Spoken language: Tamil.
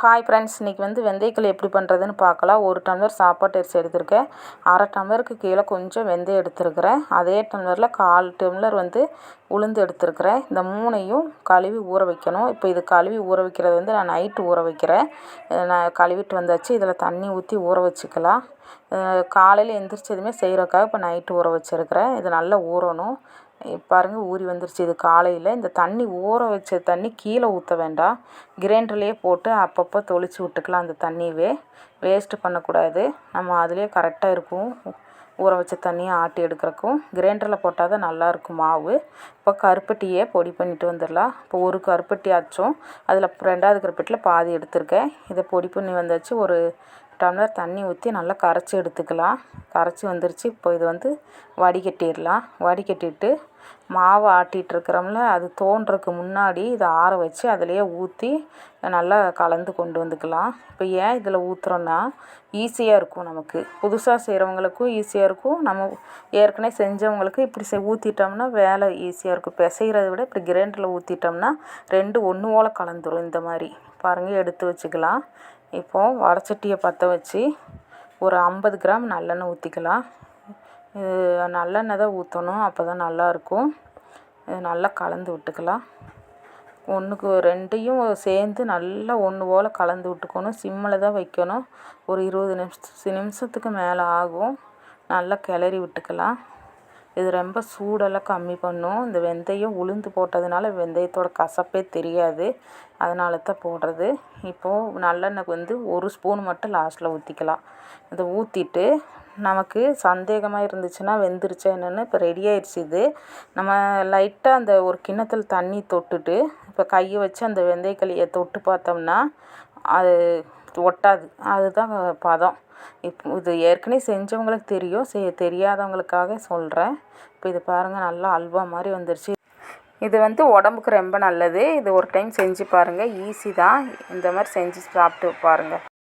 ஹாய் ஃப்ரெண்ட்ஸ் இன்றைக்கி வந்து வெந்தயக்களி எப்படி பண்ணுறதுன்னு பார்க்கலாம். ஒரு டம்ளர் சாப்பாட்டு அரிசி எடுத்திருக்கேன். அரை டம்ளருக்கு கீழே கொஞ்சம் வெந்தயம் எடுத்துருக்கிறேன். அதே டம்ளரில் கால் டம்ளர் வந்து உளுந்து எடுத்துருக்கிறேன். இந்த மூணையும் கழுவி ஊற வைக்கணும். இப்போ இது கழுவி ஊற வைக்கிறது வந்து நான் நைட்டு ஊற வைக்கிறேன். நான் கழுவிட்டு வந்தாச்சு. இதில் தண்ணி ஊற்றி ஊற வச்சுக்கலாம். காலையில் எந்திரிச்சதுமே செய்கிறதுக்காக இப்போ நைட்டு ஊற வச்சுருக்கிறேன். இது நல்லா ஊறணும். பாருங்கள் ஊறி வந்துருச்சு. இது காலையில் இந்த தண்ணி ஊற வச்ச தண்ணி கீழே ஊற்ற வேண்டாம். கிரைண்டர்லேயே போட்டு அப்பப்போ தொளிச்சு விட்டுக்கலாம் அந்த தண்ணியவே. வேஸ்ட்டு பண்ணக்கூடாது. நம்ம அதுலேயே கரெக்டாக இருக்கும். ஊற வச்ச தண்ணியை ஆட்டி எடுக்கிறக்கும். கிரைண்டரில் போட்டால் தான் நல்லாயிருக்கும் மாவு. இப்போ கருப்பட்டியே பொடி பண்ணிட்டு வந்துடலாம். இப்போ ஒரு கருப்பட்டி ஆச்சும் அதில் ரெண்டாவது கருப்பட்டியில் பாதி எடுத்திருக்கேன். இதை பொடி பண்ணி வந்தாச்சு. ஒரு டம்ளர் தண்ணி ஊற்றி நல்லா கரைச்சி எடுத்துக்கலாம். கரைச்சி வந்துருச்சு. இப்போ இது வந்து வடிகட்டிடலாம். வடிகட்டிட்டு மாவு ஆட்டிகிட்ருக்குறோம்ல அது தோன்றதுக்கு முன்னாடி இதை ஆற வச்சு அதிலையே ஊற்றி நல்லா கலந்து கொண்டு வந்துக்கலாம். இப்போ ஏன் இதில் ஊற்றுறோன்னா ஈஸியாக இருக்கும் நமக்கு. புதுசாக செய்கிறவங்களுக்கும் ஈஸியாக இருக்கும். நம்ம ஏற்கனவே செஞ்சவங்களுக்கு இப்படி செ ஊற்றிட்டோம்னா வேலை ஈஸியாக இருக்கும். பிசைகிறத விட இப்படி கிரைண்டரில் ஊற்றிட்டோம்னா ரெண்டு ஒன்று போல் கலந்துரும் இந்த மாதிரி. பாருங்கள் எடுத்து வச்சுக்கலாம். இப்போது வடச்சட்டியை பற்ற வச்சு ஒரு ஐம்பது கிராம் நல்லெண்ணெய் ஊற்றிக்கலாம் இது நல்லெண்ணெய் தான் ஊற்றணும் அப்போ தான் நல்லாயிருக்கும் இது நல்லா கலந்து விட்டுக்கலாம். ஒன்றுக்கு ரெண்டையும் சேர்ந்து நல்லா ஒன்று போல் கலந்து விட்டுக்கணும். சிம்மில் தான் வைக்கணும். ஒரு இருபது நிமிஷத்து நிமிஷத்துக்கு மேலே ஆகும். நல்லா கிளறி விட்டுக்கலாம். இது ரொம்ப சூடெல்லாம் கம்மி பண்ணும். இந்த வெந்தயம் உளுந்து போட்டதுனால வெந்தயத்தோட கசப்பே தெரியாது. அதனால தான் போடுறது. இப்போது நல்லெண்ணெய் வந்து ஒரு ஸ்பூன் மட்டும் லாஸ்ட்டில் ஊற்றிக்கலாம் இதை ஊற்றிட்டு நமக்கு சந்தேகமாக இருந்துச்சுன்னா வெந்துருச்சா என்னென்னு இப்போ ரெடி ஆயிடுச்சு இது. நம்ம லைட்டாக அந்த ஒரு கிண்ணத்தில் தண்ணி தொட்டுட்டு இப்போ கையை வச்சு அந்த வெந்தயக்களியை தொட்டு பார்த்தோம்னா அது ஒட்டாது. அதுதான் பதம். இப்போ இது ஏற்கனவே செஞ்சவங்களுக்கு தெரியும். செ தெரியாதவங்களுக்காக சொல்கிறேன் இப்போ இது பாருங்கள் நல்லா அல்வா மாதிரி வந்துருச்சு. இது வந்து உடம்புக்கு ரொம்ப நல்லது. இது ஒரு டைம் செஞ்சு பாருங்கள் ஈஸி தான். இந்த மாதிரி செஞ்சு சாப்பிட்டு பாருங்கள்